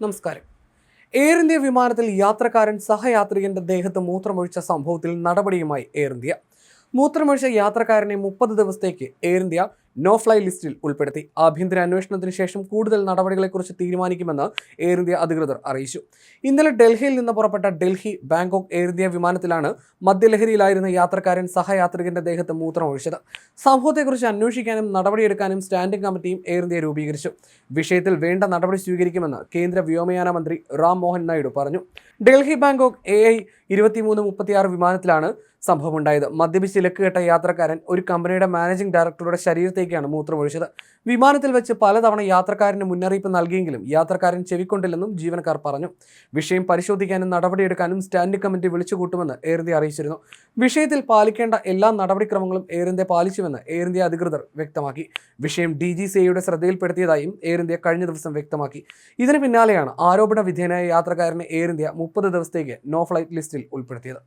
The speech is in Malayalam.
നമസ്കാരം. എയർ ഇന്ത്യ വിമാനത്തിൽ യാത്രക്കാരൻ സഹയാത്രികന്റെ ദേഹത്ത് മൂത്രമൊഴിച്ച സംഭവത്തിൽ നടപടിയുമായി എയർ ഇന്ത്യ മൂത്രമൊഴിച്ച യാത്രക്കാരനെ മുപ്പത് ദിവസത്തേക്ക് എയർ ഇന്ത്യ നോ ഫ്ലൈ ലിസ്റ്റിൽ ഉൾപ്പെടുത്തി ആഭ്യന്തര അന്വേഷണത്തിന് ശേഷം കൂടുതൽ നടപടികളെക്കുറിച്ച് തീരുമാനിക്കുമെന്ന് എയർ ഇന്ത്യ അധികൃതർ അറിയിച്ചു. ഇന്നലെ ഡൽഹിയിൽ നിന്ന് പുറപ്പെട്ട ഡൽഹി ബാങ്കോക്ക് എയർ ഇന്ത്യ വിമാനത്തിലാണ് മദ്യലഹരിയിലായിരുന്ന യാത്രക്കാരൻ സഹയാത്രികന്റെ ദേഹത്ത് മൂത്രമൊഴിച്ചത്. സംഭവത്തെക്കുറിച്ച് അന്വേഷിക്കാനും നടപടിയെടുക്കാനും സ്റ്റാൻഡിംഗ് കമ്മിറ്റിയും എയർ ഇന്ത്യ രൂപീകരിച്ചു. വിഷയത്തിൽ വേണ്ട നടപടി സ്വീകരിക്കുമെന്ന് കേന്ദ്ര വ്യോമയാന മന്ത്രി റാം മോഹൻ നായിഡു പറഞ്ഞു. ഡൽഹി ബാങ്കോക്ക് എ ഐ ഇരുപത്തിമൂന്ന് മുപ്പത്തിയാറ് വിമാനത്തിലാണ് സംഭവമുണ്ടായത്. മദ്യപിച്ച് ലക്കുകെട്ട യാത്രക്കാരൻ ഒരു കമ്പനിയുടെ മാനേജിംഗ് ഡയറക്ടറുടെ ശരീരത്തേക്കാണ് മൂത്രമൊഴിച്ചത്. വിമാനത്തിൽ വെച്ച് പലതവണ യാത്രക്കാരന് മുന്നറിയിപ്പ് നൽകിയെങ്കിലും യാത്രക്കാരൻ ചെവിക്കൊണ്ടില്ലെന്നും ജീവനക്കാർ പറഞ്ഞു. വിഷയം പരിശോധിക്കാനും നടപടിയെടുക്കാനും സ്റ്റാൻഡിംഗ് കമ്മിറ്റി വിളിച്ചുകൂട്ടുമെന്ന് എയർ ഇന്ത്യ അറിയിച്ചിരുന്നു. വിഷയത്തിൽ പാലിക്കേണ്ട എല്ലാ നടപടിക്രമങ്ങളും എയർ ഇന്ത്യ പാലിച്ചുവെന്ന് എയർ ഇന്ത്യ അധികൃതർ വ്യക്തമാക്കി. വിഷയം ഡി ജി സിയുടെ ശ്രദ്ധയിൽപ്പെടുത്തിയതായും എയർ ഇന്ത്യ കഴിഞ്ഞ ദിവസം വ്യക്തമാക്കി. ഇതിന് പിന്നാലെയാണ് ആരോപണ വിധേയനായ യാത്രക്കാരനെ എയർ ഇന്ത്യ മുപ്പത് ദിവസത്തേക്ക് നോ ഫ്ലൈറ്റ് ലിസ്റ്റിൽ ഉൾപ്പെടുത്തിയത്.